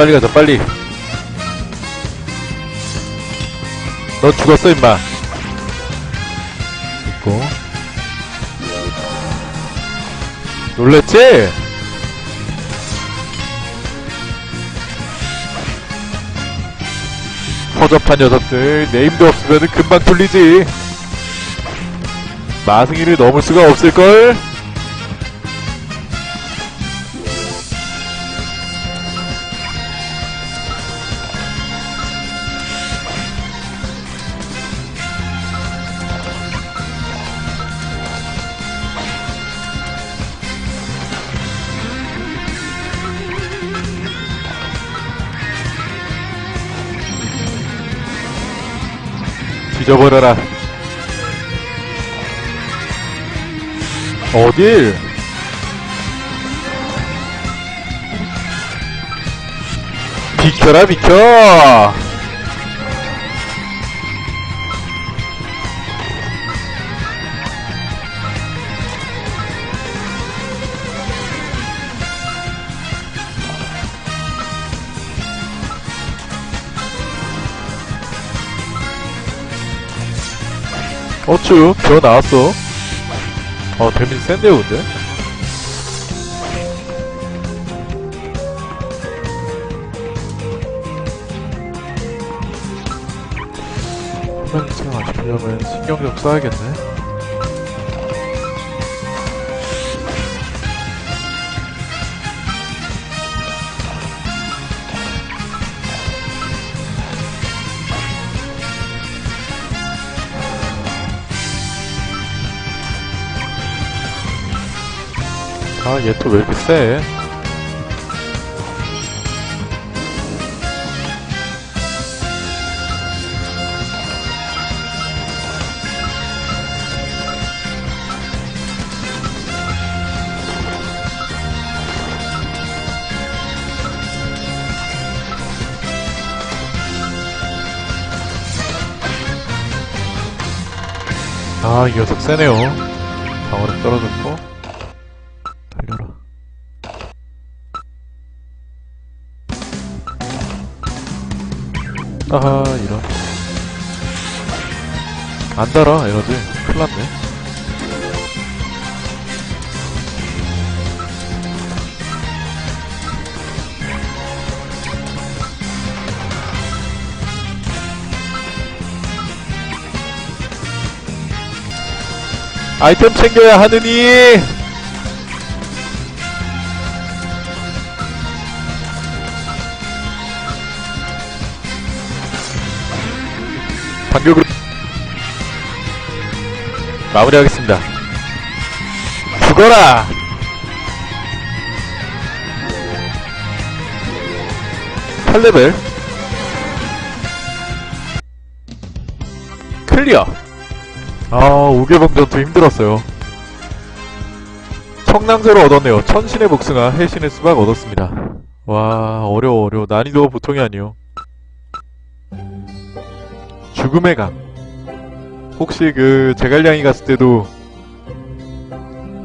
빨리 가자, 빨리. 너 죽었어, 임마. 있고. 놀랬지? 허접한 녀석들, 네임도 없으면 금방 뚫리지. 마승이를 넘을 수가 없을걸? 뒤져버려라. 어딜? 비켜라, 비켜! 어쭈, 벼 나왔어. 어, 데미지 센데요, 근데? 화면층 안 잡히려면 신경 좀 써야겠네. 아, 얘 또 왜 이렇게 세? 아, 이 녀석 세네요. 방어력 떨어졌고. 아하, 이런. 안 달아, 에너지. 큰일 났네. 아이템 챙겨야 하느니! 반격으로 마무리하겠습니다. 죽어라! 팔레벨 클리어! 아, 우계봉 전투 힘들었어요. 청량새로 얻었네요. 천신의 복숭아, 해신의 수박 얻었습니다. 와, 어려워, 어려워. 난이도가 보통이 아니요. 죽음의 강. 혹시 그, 제갈량이 갔을 때도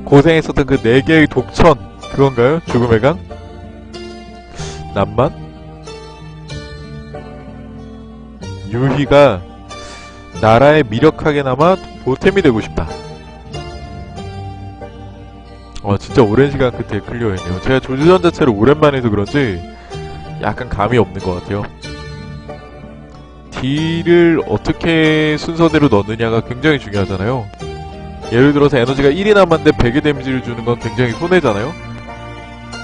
고생했었던 그 네 개의 독천, 그건가요? 죽음의 강? 남만? 유희가 나라의 미력하게나마 보탬이 되고 싶다. 어, 진짜 오랜 시간 끝에 클리어했네요. 제가 조주전 자체를 오랜만에 해서 그런지 약간 감이 없는 것 같아요. 딜을 어떻게 순서대로 넣느냐가 굉장히 중요하잖아요. 예를 들어서 에너지가 1이 남았는데 100의 데미지를 주는 건 굉장히 손해잖아요?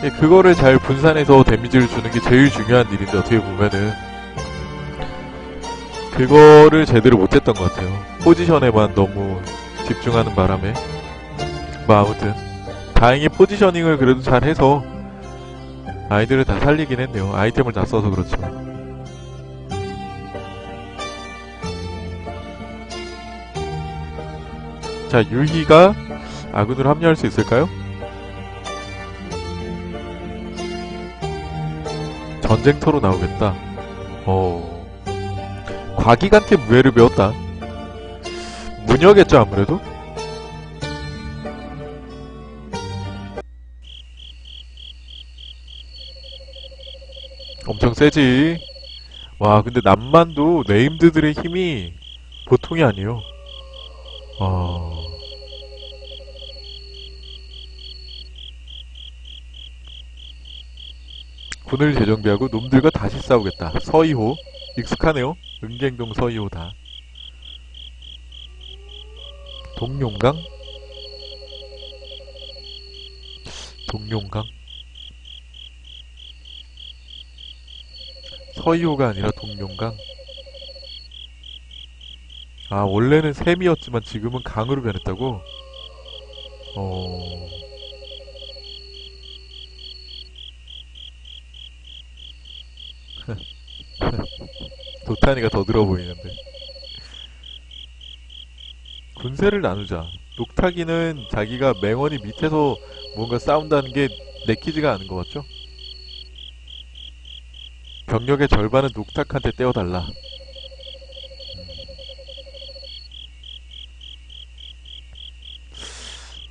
예, 그거를 잘 분산해서 데미지를 주는 게 제일 중요한 일인데 어떻게 보면은 그거를 제대로 못했던 것 같아요. 포지션에만 너무 집중하는 바람에 뭐 아무튼 다행히 포지셔닝을 그래도 잘 해서 아이들을 다 살리긴 했네요. 아이템을 다 써서 그렇지만 자 유희가 아군으로 합류할 수 있을까요? 전쟁터로 나오겠다. 어. 과기간테 무예를 배웠다. 무녀겠죠, 아무래도? 엄청 세지. 와, 근데 남만도 네임드들의 힘이 보통이 아니에요. 어. 군을 재정비하고 놈들과 다시 싸우겠다. 서이호. 익숙하네요. 은갱동 서이호다. 동룡강? 동룡강? 서이호가 아니라 동룡강? 아, 원래는 샘이었지만 지금은 강으로 변했다고? 어... 도타니가 더 들어 보이는데. 군세를 나누자. 녹타기는 자기가 맹원이 밑에서 뭔가 싸운다는 게 내키지가 않은 것 같죠? 병력의 절반은 녹탁한테 떼어달라. 음.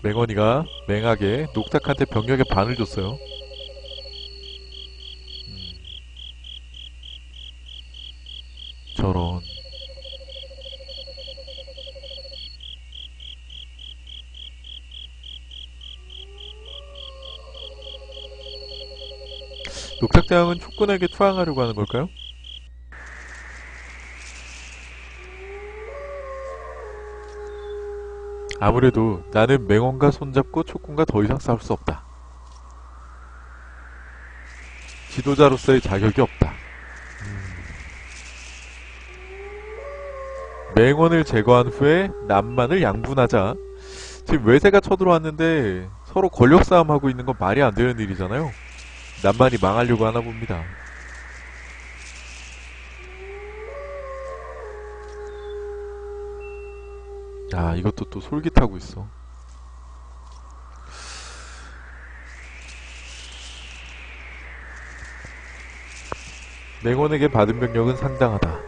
맹원이가 맹하게 녹탁한테 병력의 반을 줬어요. 녹탁대왕은 촉군에게 투항하려고 하는 걸까요? 아무래도 나는 맹원과 손잡고 촉군과 더 이상 싸울 수 없다. 지도자로서의 자격이 없다. 맹원을 제거한 후에 남만을 양분하자. 지금 외세가 쳐들어왔는데 서로 권력 싸움하고 있는 건 말이 안 되는 일이잖아요. 남만이 망하려고 하나 봅니다. 아, 이것도 또 솔깃하고 있어. 맹원에게 받은 병력은 상당하다.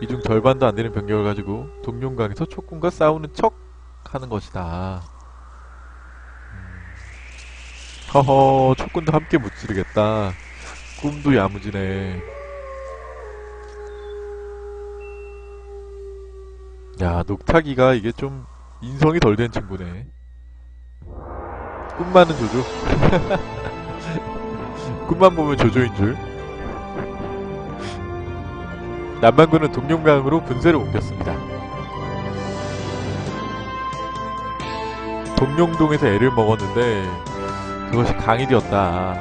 이 중 절반도 안 되는 병력을 가지고 동룡강에서 촉군과 싸우는 척 하는 것이다. 음. 허허, 촉군도 함께 무찌르겠다. 꿈도 야무지네. 야, 녹타기가 이게 좀 인성이 덜 된 친구네. 꿈 많은 조조. 꿈만 보면 조조인 줄. 남반구는 동룡강으로 분쇄를 옮겼습니다. 동룡동에서 애를 먹었는데 그것이 강이 되었다.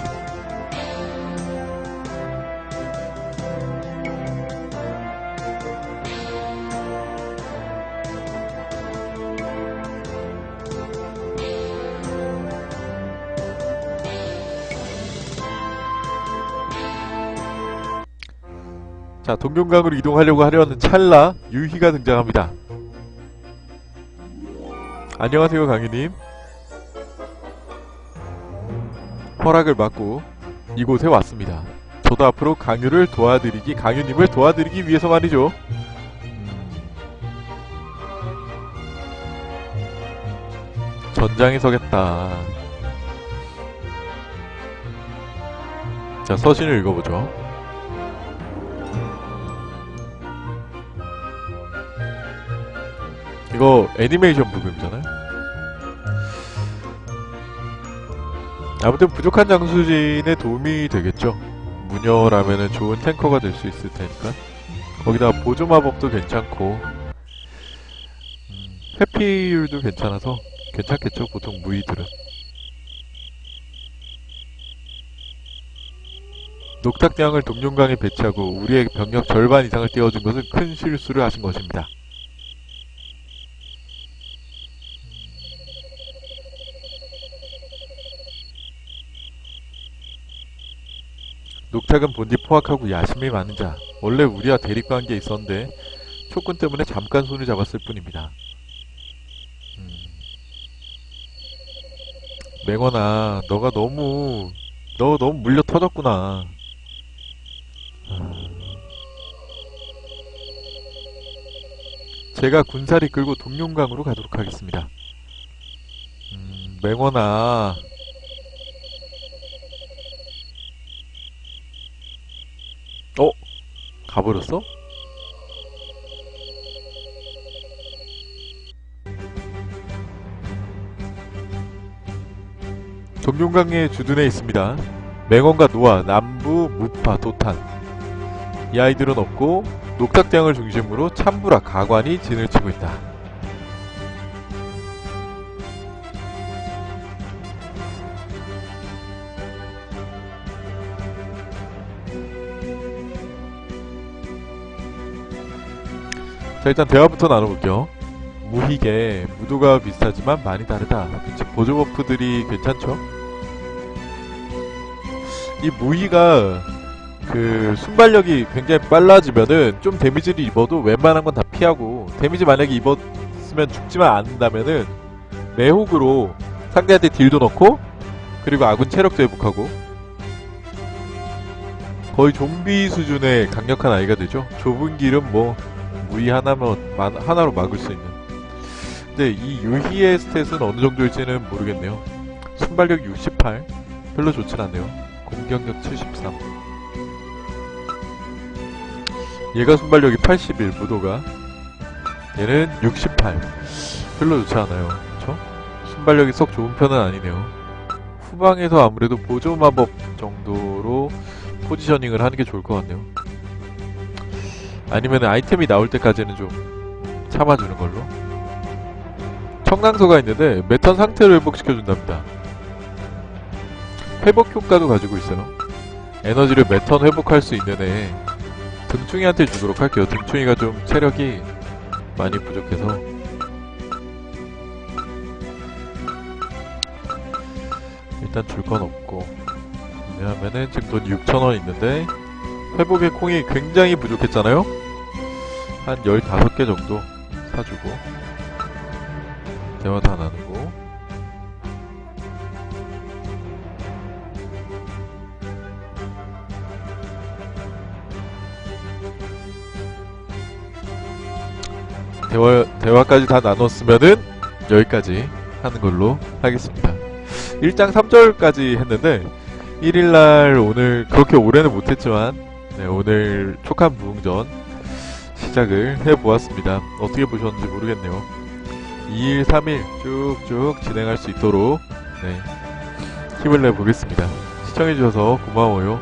자, 동룡강으로 이동하려고 하려는 찰나 유희가 등장합니다. 안녕하세요, 강유님. 허락을 받고 이곳에 왔습니다. 저도 앞으로 강유를 도와드리기, 강유님을 도와드리기 위해서 말이죠. 음. 전장에 서겠다. 자, 서신을 읽어보죠. 이거 애니메이션 부금이잖아요. 아무튼 부족한 장수진에 도움이 되겠죠. 무녀라면은 좋은 탱커가 될 수 있을 테니까. 거기다 보조 마법도 괜찮고, 음, 회피율도 괜찮아서 괜찮겠죠. 보통 무이들은. 녹탁대왕을 동룡강에 배치하고 우리의 병력 절반 이상을 떼어준 것은 큰 실수를 하신 것입니다. 녹탁은 본디 포악하고 야심이 많은 자. 원래 우리와 대립관계에 있었는데 촉군 때문에 잠깐 손을 잡았을 뿐입니다. 음. 맹원아, 너가 너무 너 너무 물려 터졌구나. 아. 제가 군사리 끌고 동룡강으로 가도록 하겠습니다. 음, 맹원아, 가버렸어? 동룡강의 주둔에 있습니다. 맹원과 노아, 남부, 무파, 도탄. 이 아이들은 없고 녹탁대왕을 중심으로 참부라, 가관이 진을 치고 있다. 자 일단 대화부터 나눠볼게요. 무희계, 무도가 비슷하지만 많이 다르다. 그치, 보조 버프들이 괜찮죠? 이 무희가 그 순발력이 굉장히 빨라지면은 좀 데미지를 입어도 웬만한 건 다 피하고 데미지 만약에 입었으면 죽지만 않는다면은 매혹으로 상대한테 딜도 넣고 그리고 아군 체력도 회복하고 거의 좀비 수준의 강력한 아이가 되죠. 좁은 길은 뭐 무희 하나면 만- 하나로 막을 수 있는. 근데 이 유희의 스탯은 어느 정도일지는 모르겠네요. 순발력 68 별로 좋진 않네요. 공격력 73. 얘가 순발력이 81, 무도가. 얘는 68. 별로 좋지 않아요. 그쵸? 순발력이 썩 좋은 편은 아니네요. 후방에서 아무래도 보조 마법 정도로 포지셔닝을 하는 게 좋을 것 같네요. 아니면 아이템이 나올 때까지는 좀 참아주는 걸로. 청강서가 있는데 매턴 상태를 회복시켜준답니다. 회복 효과도 가지고 있어요. 에너지를 몇턴 회복할 수 있는 애 등충이한테 주도록 할게요. 등충이가 좀 체력이 많이 부족해서 일단 줄 건 없고 구매하면은 지금 돈 6천원 있는데 회복의 콩이 굉장히 부족했잖아요? 한 15개 정도 사주고 대화 다 나누고 대화, 대화까지 다 나눴으면은 여기까지 하는 걸로 하겠습니다. 1장 3절까지 했는데 1일날 오늘 그렇게 오래는 못했지만 네, 오늘 촉한 부흥전 시작을 해보았습니다. 어떻게 보셨는지 모르겠네요. 2일, 3일 쭉쭉 진행할 수 있도록 네, 힘을 내보겠습니다. 시청해주셔서 고마워요.